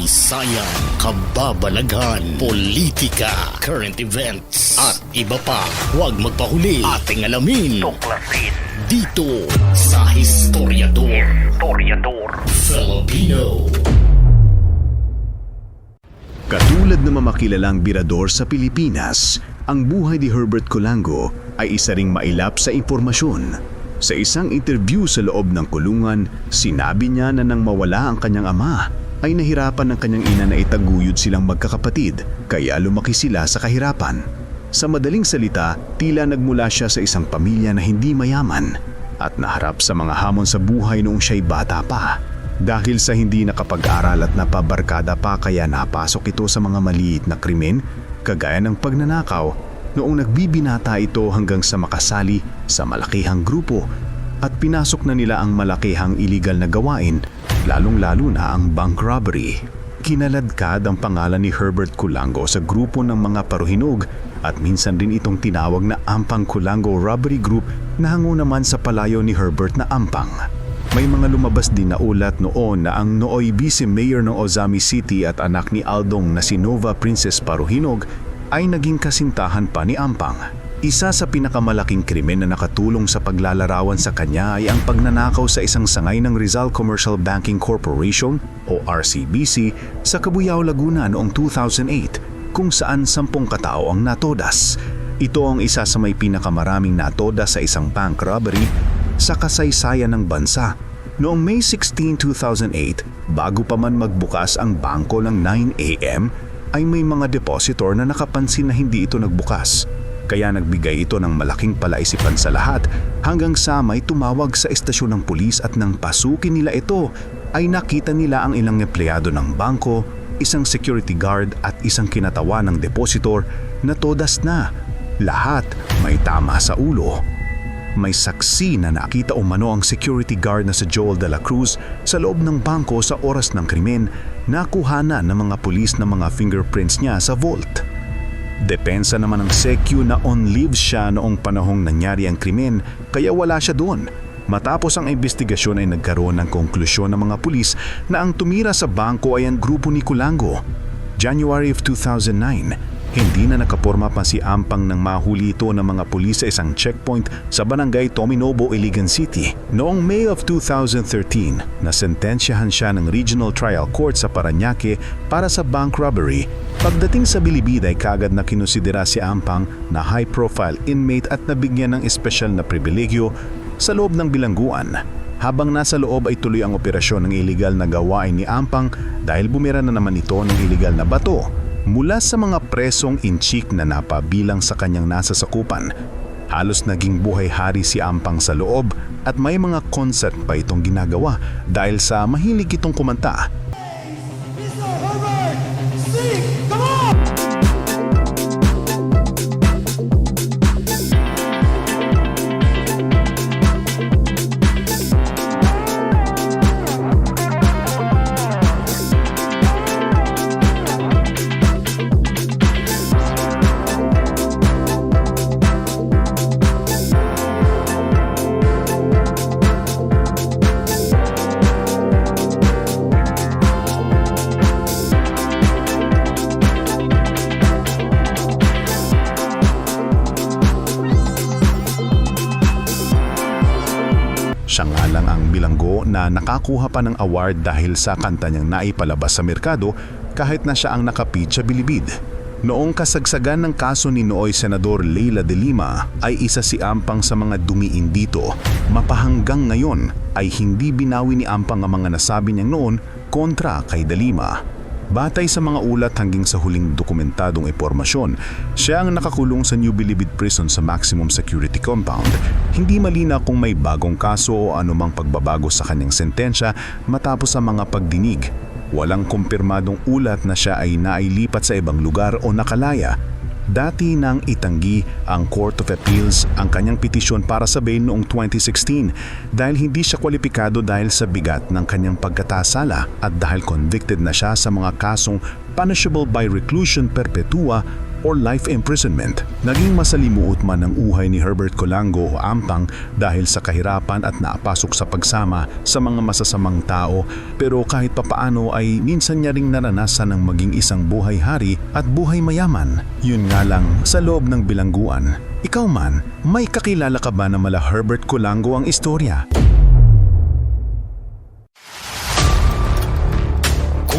kasaysayan, kababalaghan, politika, current events, at iba pa. Huwag magpahuli. Ating alamin. Tuklasin. Dito sa Historiador. Historiador. Filipino. Katulad ng mamakilalang birador sa Pilipinas, ang buhay ni Herbert Colango ay isa ring mailap sa impormasyon. Sa isang interview sa loob ng kulungan, sinabi niya na nang mawala ang kanyang ama, ay nahirapan ng kanyang ina na itaguyod silang magkakapatid, kaya lumaki sila sa kahirapan. Sa madaling salita, tila nagmula siya sa isang pamilya na hindi mayaman at naharap sa mga hamon sa buhay noong siya'y bata pa. Dahil sa hindi nakapag-aral at napabarkada pa kaya napasok ito sa mga maliit na krimen kagaya ng pagnanakaw noong nagbibinata ito hanggang sa makasali sa malakihang grupo at pinasok na nila ang malakihang iligal na gawain lalong-lalo na ang bank robbery. Kinaladkad ang pangalan ni Herbert Kulango sa grupo ng mga paruhinog at minsan rin itong tinawag na Ampang Kulango Robbery Group na hango naman sa palayo ni Herbert na Ampang. May mga lumabas din na ulat noon na ang nooy vice mayor ng Ozami City at anak ni Aldong na si Nova Princess Paruhinog ay naging kasintahan pa ni Ampang. Isa sa pinakamalaking krimen na nakatulong sa paglalarawan sa kanya ay ang pagnanakaw sa isang sangay ng Rizal Commercial Banking Corporation o RCBC sa Cabuyao, Laguna noong 2008 kung saan sampung katao ang natodas. Ito ang isa sa may pinakamaraming natodas sa isang bank robbery sa kasaysayan ng bansa. Noong May 16, 2008, bago pa man magbukas ang bangko ng 9 a.m., ay may mga depositor na nakapansin na hindi ito nagbukas. Kaya nagbigay ito ng malaking palaisipan sa lahat hanggang sa may tumawag sa estasyon ng pulis at nang pasukin nila ito ay nakita nila ang ilang empleyado ng bangko, isang security guard at isang kinatawa ng depositor na todas na. Lahat may tama sa ulo. May saksi na nakita umano ang security guard na si Joel de la Cruz sa loob ng bangko sa oras ng krimen na kuhana ng mga pulis ng mga fingerprints niya sa vault. Depensa naman ng SECU na on leave siya noong panahong nangyari ang krimen kaya wala siya doon. Matapos ang investigasyon ay nagkaroon ng konklusyon ng mga pulis na ang tumira sa bangko ay ang grupo ni Kulango. January of 2009, hindi na nakaporma pa si Ampang nang mahuli ito ng mga pulis sa isang checkpoint sa barangay Tominobo, Iligan City. Noong May of 2013, nasentensyahan siya ng Regional Trial Court sa Paranaque para sa bank robbery. Pagdating sa bilibid ay kagad na kinusidera si Ampang na high-profile inmate at nabigyan ng espesyal na pribilegyo sa loob ng bilangguan. Habang nasa loob ay tuloy ang operasyon ng iligal na gawain ni Ampang dahil bumira na naman ito ng iligal na bato mula sa mga presong inchik na napabilang sa kanyang nasa sakupan. Halos naging buhay-hari si Ampang sa loob at may mga concert pa itong ginagawa dahil sa mahilig itong kumanta. Bilanggo na nakakuha pa ng award dahil sa kanta niyang naipalabas sa merkado kahit na siya ang nakapit sa bilibid. Noong kasagsagan ng kaso ni Nooy Senador Leila de Lima ay isa si Ampang sa mga dumiin dito. Mapahanggang ngayon ay hindi binawi ni Ampang ang mga nasabi niyang noon kontra kay de Lima. Batay sa mga ulat hanggang sa huling dokumentadong impormasyon, siya ang nakakulong sa New Bilibid Prison sa maximum security compound. Hindi malina kung may bagong kaso o anumang pagbabago sa kanyang sentensya matapos ang mga pagdinig. Walang kumpirmadong ulat na siya ay nailipat sa ibang lugar o nakalaya. Dati nang itanggi ang Court of Appeals ang kanyang petisyon para sa bail noong 2016 dahil hindi siya kwalipikado dahil sa bigat ng kanyang pagkatasala at dahil convicted na siya sa mga kasong punishable by reclusion perpetua or life imprisonment. Naging masalimuot man ang uhay ni Herbert Colango o Ampang dahil sa kahirapan at naapasok sa pagsama sa mga masasamang tao pero kahit papaano ay minsan niya ring naranasan ang maging isang buhay hari at buhay mayaman. Yun nga lang sa loob ng bilangguan. Ikaw man, may kakilala ka ba na mala Herbert Colango ang istorya?